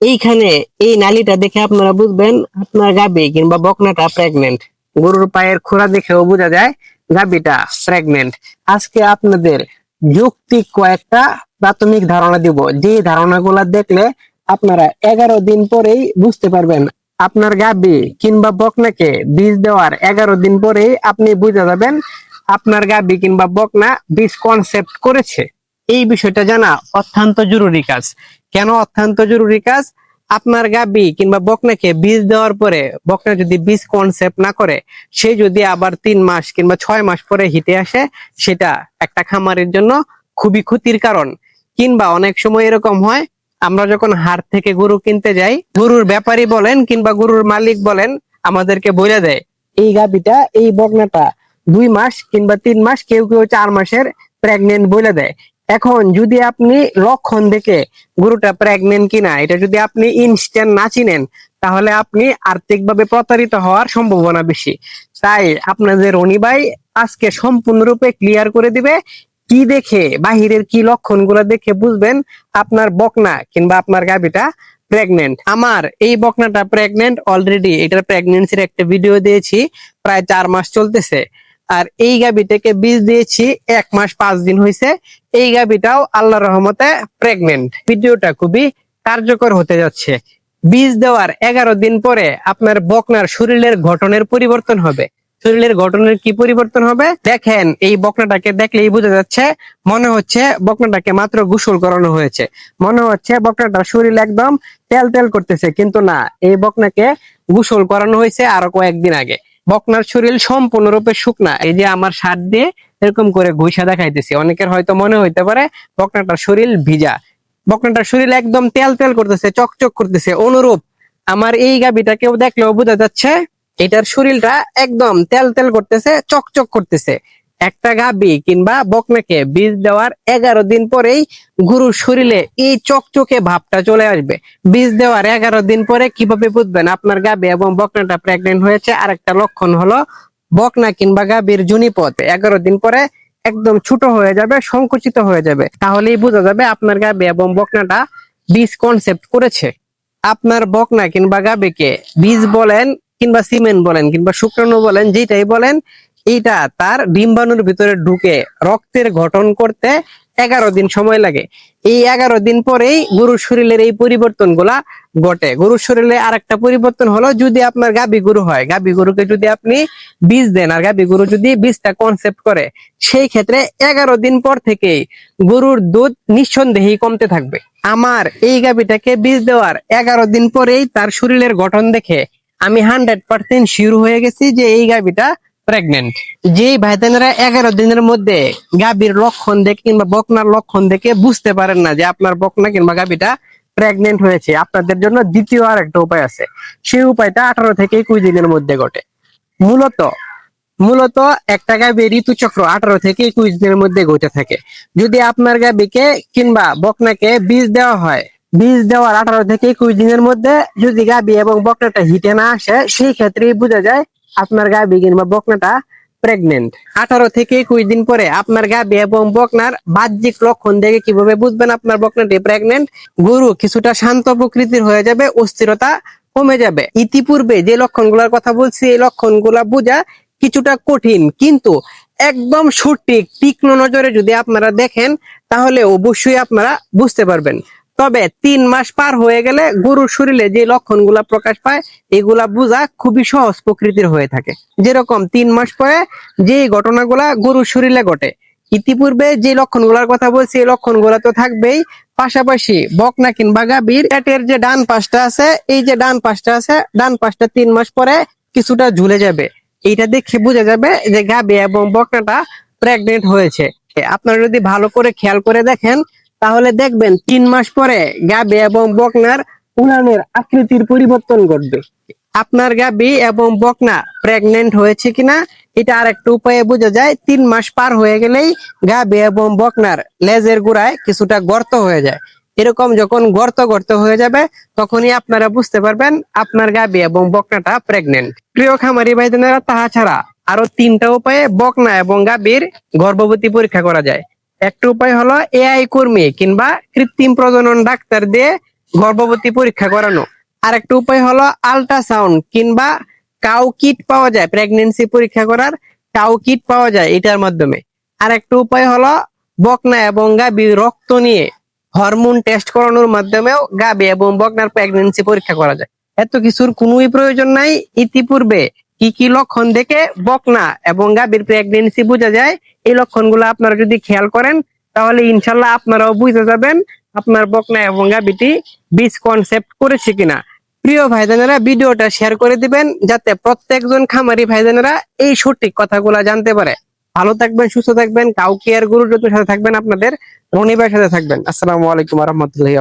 এইখানে এই নালিটা দেখে আপনারা বুঝবেন আপনার গাবি কিংবা বকনাটা প্রেগনেন্ট গরুর পায়ের খোরা দেখেও বোঝা যায় গাবিটা প্রেগনেন্ট আজকে আপনাদের যৌক্তিক কয়েকটা প্রাথমিক ধারণা দিব। যে ধারণাগুলা দেখলে আপনারা এগারো দিন পরেই বুঝতে পারবেন আপনার গাবি কিংবা বকনাকে বীজ দেওয়ার এগারো দিন পরেই আপনি বুঝে যাবেন আপনার গাবি কিংবা বকনা বীজ কনসেপ্ট করেছে। এই বিষয়টা জানা অত্যন্ত জরুরি কাজ। কেন অত্যন্ত জরুরি কাজ? আপনার গাবি কিংবা বকনাকে বীজ দেওয়ার পরে বকনা যদি বীজ কনসেপ্ট না করে, সে যদি আবার তিন মাস কিংবা ছয় মাস পরে হিটে আসে, সেটা একটা খামারের জন্য খুবই ক্ষতির কারণ। কিংবা অনেক সময় এরকম হয়, আমরা যখন হাট থেকে গরু কিনতে যাই, গরুর ব্যাপারী বলেন কিংবা গরুর মালিক বলেন, আমাদেরকে বলে দেয়, এই গাবিটা, এই বকনাটা দুই মাস কিংবা তিন মাস কেউ কেউ চার মাসের প্রেগনেন্ট বলে দেয়। এখন যদি আপনি লক্ষণ দেখে গরুটা প্রেগনেন্ট কিনা, এটা যদি আপনি ইনস্ট্যান্ট না চিনেন, তাহলে আপনি আর্থিকভাবে প্রতারিত হওয়ার সম্ভাবনা বেশি। তাই আপনাদের রনি ভাই আজকে সম্পূর্ণরূপে ক্লিয়ার করে দিবে, কি দেখে, বাহিরের কি লক্ষণগুলো দেখে বুঝবেন আপনার বকনা কিংবা আপনার গাবিটা প্রেগনেন্ট আমার এই বকনাটা প্রেগনেন্ট অলরেডি এটার প্রেগনেন্সির একটা ভিডিও দিয়েছি, প্রায় চার মাস চলতেছে। আর এই গাবিটাকে বীজ দিয়েছি, এক মাস পাঁচ দিন হয়েছে এই গাবিটাও আল্লাহ রহমতে প্রেগনেন্ট ভিডিওটা খুবই কার্যকর হতে যাচ্ছে। বীজ দেওয়ার এগারো দিন পরে আপনার বকনার শরীরের গঠনের পরিবর্তন হবে। শরীরের গঠনের কি পরিবর্তন হবে? দেখেন, এই বকনাটাকে দেখলেই বোঝা যাচ্ছে, মনে হচ্ছে বকনাটাকে মাত্র গোসল করানো হয়েছে। মনে হচ্ছে বকনাটার শরীর একদম তেল তেল করতেছে, কিন্তু না, এই বকনাকে গোসল করানো হয়েছে আরও কয়েকদিন আগে। বকনার শরীর সম্পূর্ণরূপে শুকনা। এই যে আমার শার্ট দিয়ে এরকম করে ঘুষা দেখাইতেছি। অনেকের হয়তো মনে হইতে পারে বকনাটার শরীর ভিজা। বকনাটার শরীর একদম তেল তেল করতেছে, চকচক করতেছে। অনুরূপ, আমার এই গাবিটাকেও দেখলেও বোঝা যাচ্ছে, এটার শরীরটা একদম তেল তেল করতেছে, চকচক করতেছে। একটা গাবি কিংবা বকনাকে বীজ দেওয়ার এগারো দিন পরেই গরুর শরীরে এই চকচকে ভাবটা চলে আসবে। বীজ দেওয়ার এগারো দিন পরে কীভাবে বুঝবেন আপনার গাবি এবং বকনাটা প্রেগনেন্ট হয়েছে? আর একটা লক্ষণ হলো বকনা কিংবা গাবির জুনিপথ এগারো দিন পরে একদম ছোট হয়ে যাবে, সংকুচিত হয়ে যাবে। তাহলেই বোঝা যাবে আপনার গাবি এবং বকনাটা বীজ কনসেপ্ট করেছে। আপনার বকনা কিংবা গাবিকে বীজ বলেন কিংবা সিমেন্ট বলেন কিংবা শুক্রাণু বলেন, যেটাই বলেন এইটা তার ডিম্বাণুর ভিতরে ঢুকে রক্তের গঠন করতে এগারো দিন সময় লাগে। এই এগারো দিন পরেই গরুর শরীরের এই পরিবর্তনগুলা ঘটে। গরুর শরীরে আর একটা পরিবর্তন হলো, যদি আপনার গাবি গরু হয় গাবি গরুকে যদি আপনি বীজ দেন আর গাবি গরু যদি বীজটা কনসেপ্ট করে, সেই ক্ষেত্রে এগারো দিন পর থেকেই গরুর দুধ নিঃসন্দেহেই কমতে থাকবে। আমার এই গাবিটাকে বীজ দেওয়ার এগারো দিন পরেই তার শরীরের গঠন দেখে আমি হান্ড্রেড পার্সেন্ট শিওর হয়ে গেছি যে এই গাবিটা প্রেগনেন্ট যে ভাইদানেরা এগারো দিনের মধ্যে গাভীর লক্ষণ দেখে কিংবা বকনার লক্ষণ দেখে বুঝতে পারেন না যে আপনার বকনা কিংবা গাভীটা প্রেগনেন্ট হয়েছে। আপনাদের জন্য দ্বিতীয় আর একটা উপায় আছে। সেই উপায়টা আঠারো থেকে একুশ দিনের মধ্যে ঘটে। মূলত মূলত একটা গাবি ঋতুচক্র আঠারো থেকে একুশ দিনের মধ্যে ঘটে থাকে। যদি আপনার গাবিকে কিংবা বকনাকে বীজ দেওয়া হয়, বীজ দেওয়ার আঠারো থেকে একুশ দিনের মধ্যে যদি গাবি এবং বকনাটা হিটে না আসে, সেই ক্ষেত্রেই বোঝা যায় আপনার গাবি কিংবা বকনাটা প্রেগনেন্ট আঠারো থেকে একুশ দিন পরে আপনার গাবি এবং বকনার বাহ্যিক লক্ষণ দেখে কীভাবে বুঝবেন আপনার বকনাটি প্রেগনেন্ট গরু কিছুটা শান্ত প্রকৃতির হয়ে যাবে, অস্থিরতা কমে যাবে। ইতিপূর্বে যে লক্ষণগুলোর কথা বলছি, এই লক্ষণগুলা বোঝা কিছুটা কঠিন, কিন্তু একদম সঠিক তীক্ষ্ণ নজরে যদি আপনারা দেখেন, তাহলে অবশ্যই আপনারা বুঝতে পারবেন। তবে তিন মাস পার হয়ে গেলে গরুর শরীরে যে লক্ষণগুলা প্রকাশ পায়, এগুলা বোঝা খুবই সহজ প্রকৃতির হয়ে থাকে। যেরকম তিন মাস পরে যে ঘটনাগুলা গরুর শরীরে ঘটে, ইতিপূর্বে যে লক্ষণগুলোর কথা বলছি, এই লক্ষণগুলা তো থাকবেই। পাশাপাশি বকনা কিংবা গাভীর, পেটের যে ডান পাশটা আছে, এই যে ডান পাশটা আছে, ডান পাশটা তিন মাস পরে কিছুটা ঝুলে যাবে। এইটা দেখে বোঝা যাবে যে গাভী এবং বকনাটা প্রেগনেন্ট হয়েছে। আপনারা যদি ভালো করে খেয়াল করে দেখেন তাহলে দেখবেন তিন মাস পরে গাবি এবং বকনার উলানের আকৃতির পরিবর্তন ঘটবে। আপনার গাবি এবং বকনা প্রেগনেন্ট হয়েছে কিনা, এটা আর একটা উপায়ে বোঝা যায়, তিন মাস পার হয়ে গেলেই গাবি এবং বকনার লেজের গোড়ায় কিছুটা গর্ত হয়ে যায়। এরকম যখন গর্ত গর্ত হয়ে যাবে, তখনই আপনারা বুঝতে পারবেন আপনার গাবি এবং বকনাটা প্রেগনেন্ট প্রিয় খামারি ভাইদেনেরা, তাহা ছাড়া আরও তিনটা উপায়ে বকনা এবং গাবির গর্ভবতী পরীক্ষা করা যায়। একটা উপায় হলো এআই কর্মী কিংবা কৃত্রিম প্রজনন ডাক্তার দিয়ে গর্ভবতী পরীক্ষা করানো। আরেকটা উপায় হলো আল্ট্রাসাউন্ড কিংবা কাউ কিট পাওয়া যায় প্রেগনেন্সি পরীক্ষা করার কাউ কিট পাওয়া যায় এটার মাধ্যমে। আরেকটা উপায় হলো বকনা এবং গাবি রক্ত নিয়ে হরমোন টেস্ট করানোর মাধ্যমেও গাবি এবং বকনার প্রেগনেন্সি পরীক্ষা করা যায়। এত কিছুর কোনোই প্রয়োজন নাই। ইতিপূর্বে কি কি লক্ষণ দেখে বকনা এবং গাবির প্রেগনেন্সি বোঝা যায়, এই লক্ষণগুলো আপনারা যদি খেয়াল করেন, তাহলে ইনশাল্লাহ আপনারাও বুঝতে যাবেন আপনার বকনা এবং গাবিটি বীজ কনসেপ্ট করেছে কিনা। প্রিয় ভাইজানেরা, ভিডিওটা শেয়ার করে দিবেন যাতে প্রত্যেকজন খামারি ভাইজানেরা এই সঠিক কথাগুলা জানতে পারে। ভালো থাকবেন, সুস্থ থাকবেন, কাউকে আর গুরুত্বের সাথে থাকবেন, আপনাদের রনিবার সাথে থাকবেন। আসসালামু আলাইকুম রহমতুল্লাহ